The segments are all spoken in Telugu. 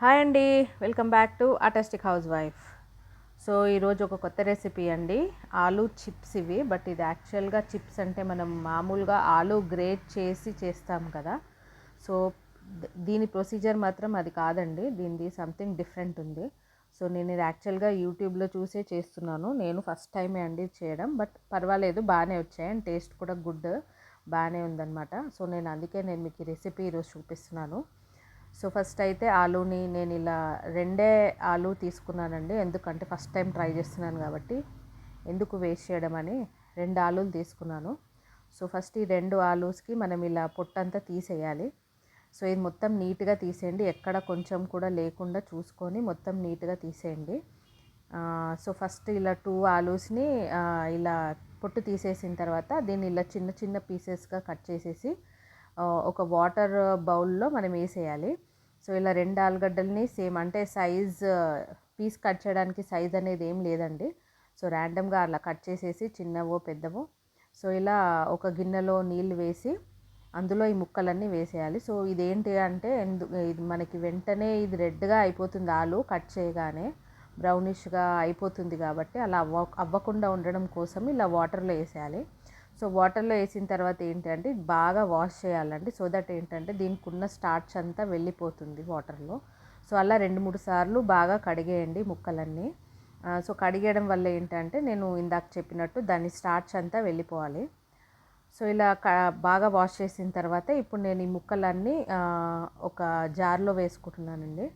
హాయ్ అండి. Welcome back to artistic house wife. So ఈరోజు ఒక కొత్త రెసిపీ అండి. ఆలు చిప్స్ ఇవి బట్ ఇది యాక్చువల్గా చిప్స్ అంటే మనం మామూలుగా ఆలు గ్రేట్ చేసి చేస్తాం కదా. సో దీని ప్రొసీజర్ మాత్రం అది కాదండి. దీనిది సంథింగ్ డిఫరెంట్ ఉంది. సో నేను ఇది యాక్చువల్గా యూట్యూబ్లో చూసే చేస్తున్నాను. నేను ఫస్ట్ టైమే అండి చేయడం. బట్ పర్వాలేదు బాగానే వచ్చాయి అండ్ టేస్ట్ కూడా గుడ్ బాగానే ఉందన్నమాట. సో నేను అందుకే నేను మీకు ఈ రెసిపీ ఈరోజు చూపిస్తున్నాను. సో ఫస్ట్ అయితే ఆలూని నేను ఇలా రెండే ఆలు తీసుకున్నానండి. ఎందుకంటే ఫస్ట్ టైం ట్రై చేస్తున్నాను కాబట్టి ఎందుకు వేస్ట్ చేయడం అని రెండు ఆలూలు తీసుకున్నాను. సో ఫస్ట్ ఈ రెండు ఆలూస్కి మనం ఇలా పొట్టంతా తీసేయాలి. సో ఇది మొత్తం నీట్గా తీసేయండి. ఎక్కడ కొంచెం కూడా లేకుండా చూసుకొని మొత్తం నీట్గా తీసేయండి. సో ఫస్ట్ ఇలా టూ ఆలూస్ని ఇలా పొట్టు తీసేసిన తర్వాత దీన్ని ఇలా చిన్న చిన్న పీసెస్గా కట్ చేసేసి ఒక వాటర్ బౌల్లో మనం వేసేయాలి. సో ఇలా రెండు ఆలుగడ్డల్ని సేమ్ అంటే సైజ్ పీస్ కట్ చేయడానికి సైజ్ అనేది ఏం లేదండి. సో ర్యాండమ్గా అలా కట్ చేసేసి చిన్నవో పెద్దవో సో ఇలా ఒక గిన్నెలో నీళ్ళు వేసి అందులో ఈ ముక్కలన్నీ వేసేయాలి. సో ఇదేంటి అంటే ఎందు ఇది మనకి వెంటనే ఇది రెడ్గా అయిపోతుంది ఆలు కట్ చేయగానే బ్రౌనిష్గా అయిపోతుంది కాబట్టి అలా అవ్వ అవ్వకుండా ఉండడం కోసం ఇలా వాటర్లో వేసేయాలి. సో వాటర్లో వేసిన తర్వాత ఏంటంటే బాగా వాష్ చేయాలండి. సో దట్ ఏంటంటే దీనికి ఉన్న స్టార్చ్ అంతా వెళ్ళిపోతుంది వాటర్లో. సో అలా రెండు మూడు సార్లు బాగా కడిగేయండి ముక్కలన్నీ. సో కడిగేయడం వల్ల ఏంటంటే నేను ఇందాక చెప్పినట్టు దాని స్టార్చ్ అంతా వెళ్ళిపోవాలి. సో ఇలా క బాగా వాష్ చేసిన తర్వాత ఇప్పుడు నేను ఈ ముక్కలన్నీ ఒక జార్లో వేసుకుంటున్నానండి.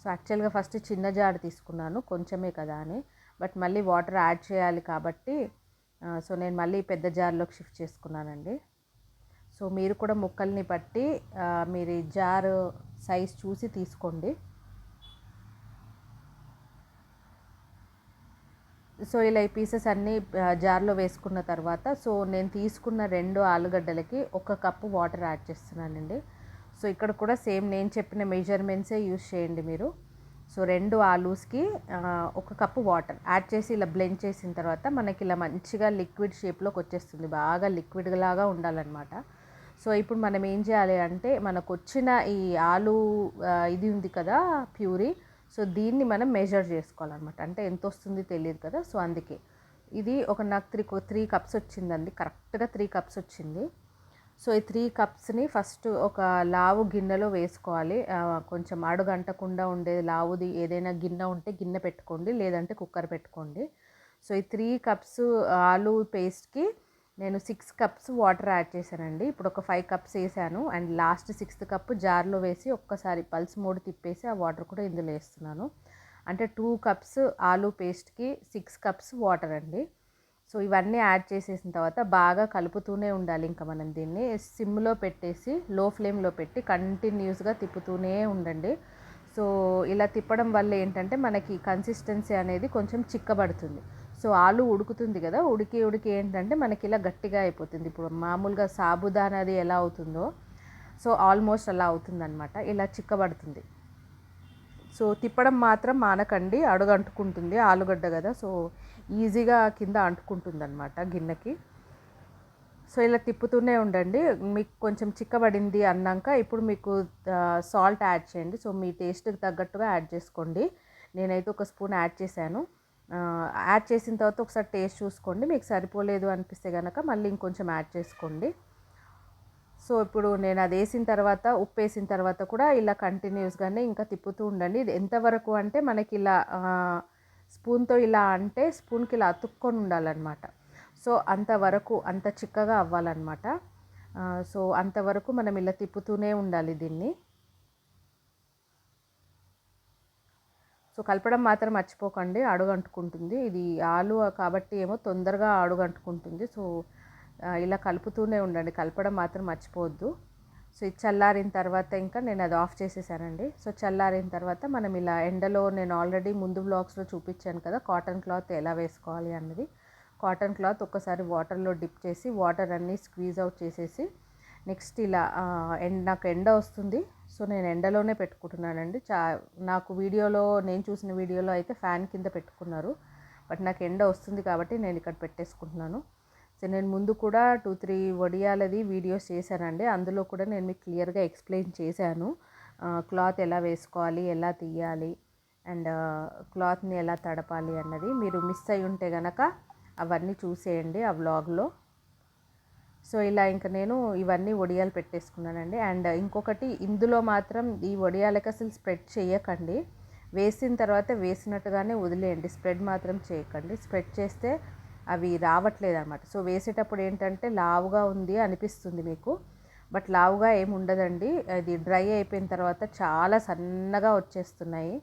సో యాక్చువల్గా ఫస్ట్ చిన్న జార్ తీసుకున్నాను కొంచెమే కదా అని. బట్ మళ్ళీ వాటర్ యాడ్ చేయాలి కాబట్టి సో నేను మళ్ళీ పెద్ద జార్లోకి షిఫ్ట్ చేసుకున్నానండి. సో మీరు కూడా ముక్కల్ని బట్టి మీరు జారు జార్ సైజ్ చూసి తీసుకోండి. సో ఇలా ఈ పీసెస్ అన్నీ జార్లో వేసుకున్న తర్వాత సో నేను తీసుకున్న రెండు ఆలుగడ్డలకి ఒక కప్పు వాటర్ యాడ్ చేస్తున్నానండి. సో ఇక్కడ కూడా సేమ్ నేను చెప్పిన మెజర్మెంట్సే యూస్ చేయండి మీరు. సో రెండు ఆలూస్కి ఒక కప్పు వాటర్ యాడ్ చేసి ఇలా బ్లెండ్ చేసిన తర్వాత మనకి ఇలా మంచిగా లిక్విడ్ షేప్లోకి వచ్చేస్తుంది. బాగా లిక్విడ్ లాగా ఉండాలన్నమాట. సో ఇప్పుడు మనం ఏం చేయాలి అంటే మనకు వచ్చిన ఈ ఆలు ఇది ఉంది కదా ప్యూరీ సో దీన్ని మనం మెజర్ చేసుకోవాలన్నమాట. అంటే ఎంత వస్తుంది తెలియదు కదా సో అందుకే. ఇది ఒక నాకు త్రీ త్రీ కప్స్ వచ్చిందండి. కరెక్ట్గా త్రీ కప్స్ వచ్చింది. సో ఈ త్రీ కప్స్ని ఫస్ట్ ఒక లావు గిన్నెలో వేసుకోవాలి. కొంచెం అడుగంటకుండా ఉండే లావుది ఏదైనా గిన్నె ఉంటే గిన్నె పెట్టుకోండి లేదంటే కుక్కర్ పెట్టుకోండి. సో ఈ త్రీ కప్స్ ఆలు పేస్ట్కి నేను సిక్స్ కప్స్ వాటర్ యాడ్ చేశానండి. ఇప్పుడు ఒక ఫైవ్ కప్స్ వేసాను. అండ్ లాస్ట్ సిక్స్త్ కప్ జార్లో వేసి ఒక్కసారి పల్స్ మూడు తిప్పేసి ఆ వాటర్ కూడా ఇందులో వేస్తున్నాను. అంటే టూ కప్స్ ఆలు పేస్ట్కి సిక్స్ కప్స్ వాటర్ అండి. సో ఇవన్నీ యాడ్ చేసేసిన తర్వాత బాగా కలుపుతూనే ఉండాలి. ఇంకా మనం దీన్ని సిమ్లో పెట్టేసి లో ఫ్లేమ్లో పెట్టి కంటిన్యూస్గా తిప్పుతూనే ఉండండి. సో ఇలా తిప్పడం వల్ల ఏంటంటే మనకి కన్సిస్టెన్సీ అనేది కొంచెం చిక్కబడుతుంది. సో ఆలు ఉడుకుతుంది కదా ఉడికి ఉడికి ఏంటంటే మనకి ఇలా గట్టిగా అయిపోతుంది. ఇప్పుడు మామూలుగా సాబుదానది ఎలా అవుతుందో సో ఆల్మోస్ట్ అలా అవుతుందన్నమాట. ఇలా చిక్కబడుతుంది. సో తిప్పడం మాత్రం మానకండి అడుగు అంటుకుంటుంది ఆలుగడ్డ కదా సో ఈజీగా కింద అంటుకుంటుంది అనమాట గిన్నెకి. సో ఇలా తిప్పుతూనే ఉండండి. మీకు కొంచెం చిక్కబడింది అన్నాక ఇప్పుడు మీకు సాల్ట్ యాడ్ చేయండి. సో మీ టేస్ట్కి తగ్గట్టుగా యాడ్ చేసుకోండి. నేనైతే ఒక స్పూన్ యాడ్ చేశాను. యాడ్ చేసిన తర్వాత ఒకసారి టేస్ట్ చూసుకోండి. మీకు సరిపోలేదు అనిపిస్తే కనుక మళ్ళీ ఇంకొంచెం యాడ్ చేసుకోండి. సో ఇప్పుడు నేను అది వేసిన తర్వాత ఉప్పు వేసిన తర్వాత కూడా ఇలా కంటిన్యూస్గానే ఇంకా తిప్పుతూ ఉండండి. ఇది ఎంతవరకు అంటే మనకి ఇలా స్పూన్తో ఇలా అంటే స్పూన్కి ఇలా అతుక్కొని ఉండాలన్నమాట. సో అంతవరకు అంత చిక్కగా అవ్వాలన్నమాట. సో అంతవరకు మనం ఇలా తిప్పుతూనే ఉండాలి దీన్ని. సో కలపడం మాత్రం మర్చిపోకండి. అడుగంటుకుంటుంది. ఇది ఆలు కాబట్టి ఏమో తొందరగా అడుగంటుకుంటుంది. సో ఇలా కలుపుతూనే ఉండండి. కలపడం మాత్రం మర్చిపోవద్దు. సో ఇది చల్లారిన తర్వాత ఇంకా నేను అది ఆఫ్ చేసేసానండి. సో చల్లారిన తర్వాత మనం ఇలా ఎండలో నేను ఆల్రెడీ ముందు బ్లాగ్స్లో చూపించాను కదా కాటన్ క్లాత్ ఎలా వేసుకోవాలి అన్నది. కాటన్ క్లాత్ ఒక్కసారి వాటర్లో డిప్ చేసి వాటర్ అన్నీ స్క్వీజ్ అవుట్ చేసేసి నెక్స్ట్ ఇలా ఎండ్ ఎండ నాకు ఎండ వస్తుంది. సో నేను ఎండలోనే పెట్టుకుంటున్నానండి. చా నాకు వీడియోలో నేను చూసిన వీడియోలో అయితే ఫ్యాన్ కింద పెట్టుకున్నారు. బట్ నాకు ఎండ వస్తుంది కాబట్టి నేను ఇక్కడ పెట్టేసుకుంటున్నాను. సో నేను ముందు కూడా టూ త్రీ వడియాలది వీడియోస్ చేశానండి. అందులో కూడా నేను మీకు క్లియర్గా ఎక్స్ప్లెయిన్ చేశాను. క్లాత్ ఎలా వేసుకోవాలి ఎలా తీయాలి అండ్ క్లాత్ని ఎలా తడపాలి అన్నది. మీరు మిస్ అయి ఉంటే కనుక అవన్నీ చూసేయండి ఆ వ్లాగ్లో. సో ఇలా ఇంకా నేను ఇవన్నీ వడియాలు పెట్టేసుకున్నానండి. అండ్ ఇంకొకటి ఇందులో మాత్రం ఈ వడియాలకి అసలు స్ప్రెడ్ చేయకండి. వేసిన తర్వాత వేసినట్టుగానే వదిలేయండి. స్ప్రెడ్ మాత్రం చేయకండి. స్ప్రెడ్ చేస్తే అవి రావట్లేదు అనమాట సో వేసేటప్పుడు ఏంటంటే లావుగా ఉంది అనిపిస్తుంది మీకు. బట్ లావుగా ఏమి ఉండదండి. అది డ్రై అయిపోయిన తర్వాత చాలా సన్నగా వచ్చేస్తున్నాయి.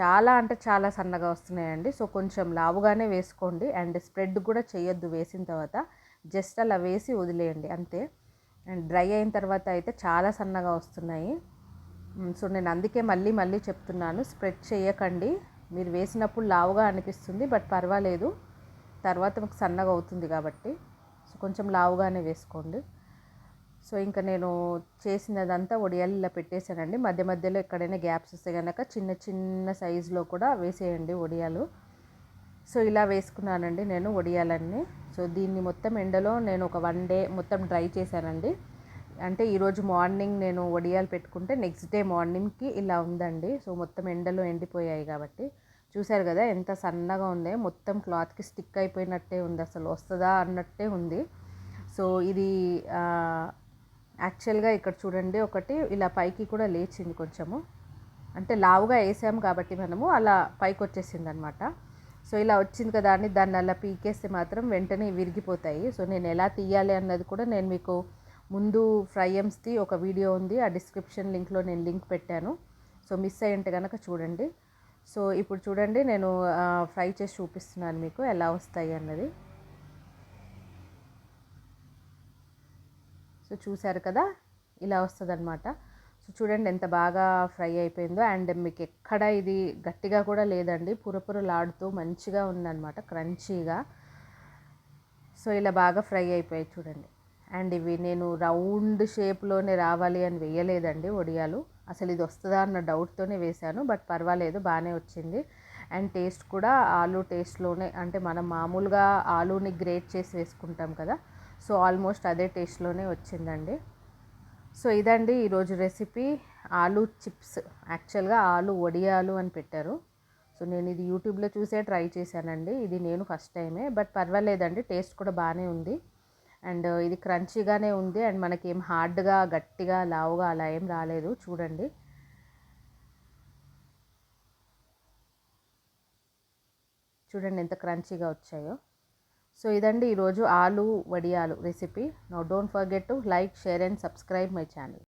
చాలా అంటే చాలా సన్నగా వస్తున్నాయండి. సో కొంచెం లావుగానే వేసుకోండి. అండ్ స్ప్రెడ్ కూడా చేయొద్దు వేసిన తర్వాత. జస్ట్ అలా వేసి వదిలేయండి. అంతే. అండ్ డ్రై అయిన తర్వాత అయితే చాలా సన్నగా వస్తున్నాయి. సో నేను అందుకే మళ్ళీ మళ్ళీ చెప్తున్నాను. స్ప్రెడ్ చేయకండి. మీరు వేసినప్పుడు లావుగా అనిపిస్తుంది. బట్ పర్వాలేదు. తర్వాత మీకు సన్నగా అవుతుంది కాబట్టి సో కొంచెం లావుగానే వేసుకోండి. సో ఇంకా నేను చేసినదంతా వడియాలు ఇలా పెట్టేశానండి. మధ్య మధ్యలో ఎక్కడైనా గ్యాప్స్ వస్తే కనుక చిన్న చిన్న సైజులో కూడా వేసేయండి వడియాలు సో ఇలా వేసుకున్నానండి నేను వడియాలన్నీ సో దీన్ని మొత్తం ఎండలో నేను ఒక వన్ డే మొత్తం డ్రై చేశానండి. అంటే ఈరోజు మార్నింగ్ నేను వడియాలు పెట్టుకుంటే నెక్స్ట్ డే మార్నింగ్కి ఇలా ఉందండి. సో మొత్తం ఎండలో ఎండిపోయాయి కాబట్టి. చూశారు కదా ఎంత సన్నగా ఉంది. మొత్తం క్లాత్కి స్టిక్ అయిపోయినట్టే ఉంది అసలు. వస్తుందా అన్నట్టే ఉంది. సో ఇది యాక్చువల్గా ఇక్కడ చూడండి ఒకటి ఇలా పైకి కూడా లేచింది కొంచెము. అంటే లావుగా వేసాము కాబట్టి మనము అలా పైకి వచ్చేసింది అనమాట సో ఇలా వచ్చింది కదా అని దాన్ని అలా పీకేస్తే మాత్రం వెంటనే విరిగిపోతాయి. సో నేను ఎలా తీయాలి అన్నది కూడా నేను మీకు ముందు ఫ్రైఎమ్స్ది ఒక వీడియో ఉంది. ఆ డిస్క్రిప్షన్ లింక్లో నేను లింక్ పెట్టాను. సో మిస్ అయ్యింటే కనుక చూడండి. సో ఇప్పుడు చూడండి నేను ఫ్రై చేసి చూపిస్తున్నాను మీకు ఎలా వస్తాయి అన్నది. సో చూసారు కదా ఇలా వస్తుంది అనమాట సో చూడండి ఎంత బాగా ఫ్రై అయిపోయిందో అండ్ మీకు ఎక్కడ ఇది గట్టిగా కూడా లేదండి పురపురలాడుతూ మంచిగా ఉందన్నమాట క్రంచీగా. సో ఇలా బాగా ఫ్రై అయిపోయాయి చూడండి. అండ్ ఇవి నేను రౌండ్ షేప్లోనే రావాలి అని వేయలేదండి వడియాలు అసలు ఇది వస్తుందా అన్న డౌట్తోనే వేశాను బట్ పర్వాలేదు బాగానే వచ్చింది. అండ్ టేస్ట్ కూడా ఆలు టేస్ట్లోనే అంటే మనం మామూలుగా ఆలూని గ్రేట్ చేసి వేసుకుంటాం కదా సో ఆల్మోస్ట్ అదే టేస్ట్లోనే వచ్చిందండి. సో ఇదండి ఈరోజు రెసిపీ. ఆలు చిప్స్ యాక్చువల్గా ఆలు వడియాలు అని పెట్టారు. సో నేను ఇది యూట్యూబ్లో చూసే ట్రై చేశానండి. ఇది నేను ఫస్ట్ టైమే బట్ పర్వాలేదండి టేస్ట్ కూడా బాగానే ఉంది. అండ్ ఇది క్రంచీగానే ఉంది అండ్ మనకి ఏం హార్డ్గా గట్టిగా లావుగా అలా ఏం రాలేదు. చూడండి. చూడండి ఎంత క్రంచీగా వచ్చాయో. సో ఇదండి ఈరోజు ఆలు వడియాలు recipe. No don't forget to like share and subscribe my channel.